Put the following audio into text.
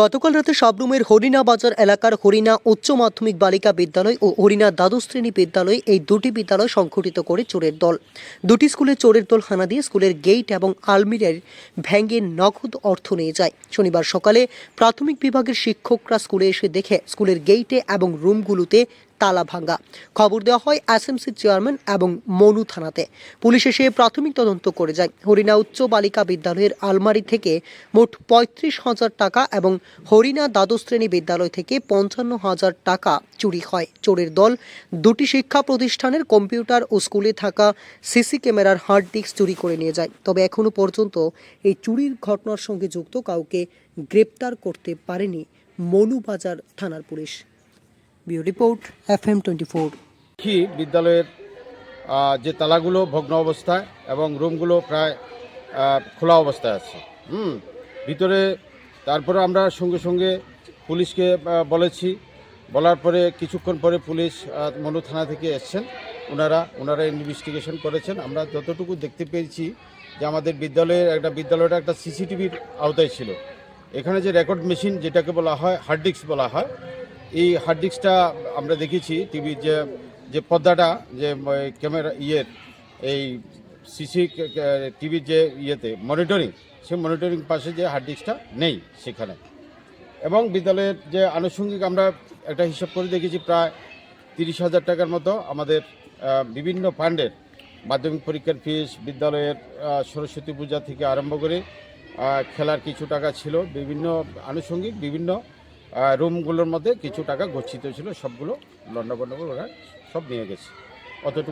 গতকাল রাতে সাবরুমের হরিণা বাজার এলাকার হরিণা উচ্চ মাধ্যমিক বালিকা বিদ্যালয় ও হরিণা দ্বাদশ শ্রেণি বিদ্যালয় এই দুটি বিদ্যালয় সংঘটিত করে চোরের দল। দুটি স্কুলে চোরের দল হানা দিয়ে স্কুলের গেট এবং আলমিরের ভেঙে নগদ অর্থ নিয়ে যায়। শনিবার সকালে প্রাথমিক বিভাগের শিক্ষকরা স্কুলে এসে দেখে স্কুলের গেইটে এবং রুমগুলোতে তালা ভাঙ্গা। খবর দেওয়া হয় এসএমসি চেয়ারম্যান এবং মনু থানাতে। পুলিশ এসে প্রাথমিক তদন্ত করে যায়। হরিণা উচ্চ বালিকা বিদ্যালয়ের আলমারি থেকে মোট পঁয়ত্রিশ হাজার টাকা এবং হরিণা দ্বাদশ শ্রেণি বিদ্যালয় থেকে পঞ্চান্ন হাজার টাকা চুরি হয়। চোরের দল দুটি শিক্ষা প্রতিষ্ঠানের কম্পিউটার ও স্কুলে থাকা সিসি ক্যামেরার হার্ড ডিস্ক চুরি করে নিয়ে যায়। তবে এখনও পর্যন্ত এই চুরির ঘটনার সঙ্গে যুক্ত কাউকে গ্রেপ্তার করতে পারেনি মনুবাজার থানার police. Report F M twenty four. দেখি বিদ্যালয়ের যে তালাগুলো ভগ্ন অবস্থায় এবং রুমগুলো প্রায় খোলা অবস্থায় আছে, হুম? ভিতরে, তারপরে আমরা সঙ্গে সঙ্গে পুলিশকে বলেছি। বলার পরে কিছুক্ষণ পরে পুলিশ মনু থানা থেকে এসছেন। ওনারা ওনারা ইনভেস্টিগেশন করেছেন। আমরা যতটুকু দেখতে পেয়েছি যে আমাদের বিদ্যালয়ের একটা, বিদ্যালয়টা একটা সিসিটিভির আওতায় ছিল। এখানে যে রেকর্ড মেশিন, যেটাকে বলা হয়, হার্ড ডিস্ক বলা হয় এই হার্ড ডিস্কটা আমরা দেখেছি টিভির যে যে পর্দাটা, যে ক্যামেরা ইয়ের, এই সিসি টিভির যে ইয়েতে মনিটরিং সেই মনিটরিং পাশে যে হার্ড ডিস্কটা নেই সেখানে। এবং বিদ্যালয়ের যে আনুষঙ্গিক আমরা একটা হিসাব করে দেখেছি, প্রায় তিরিশ হাজার টাকার মতো আমাদের বিভিন্ন ফান্ডের মাধ্যমিক পরীক্ষার ফিস বিদ্যালয়ের সরস্বতী পূজা থেকে আরম্ভ করে খেলার কিছু টাকা ছিল, বিভিন্ন আনুষঙ্গিক বিভিন্ন রুমগুলোর মধ্যে কিছু টাকা গচ্ছিত ছিল সবগুলো লন্ডা করে ওরা সব নিয়ে গেছে। অতটুকু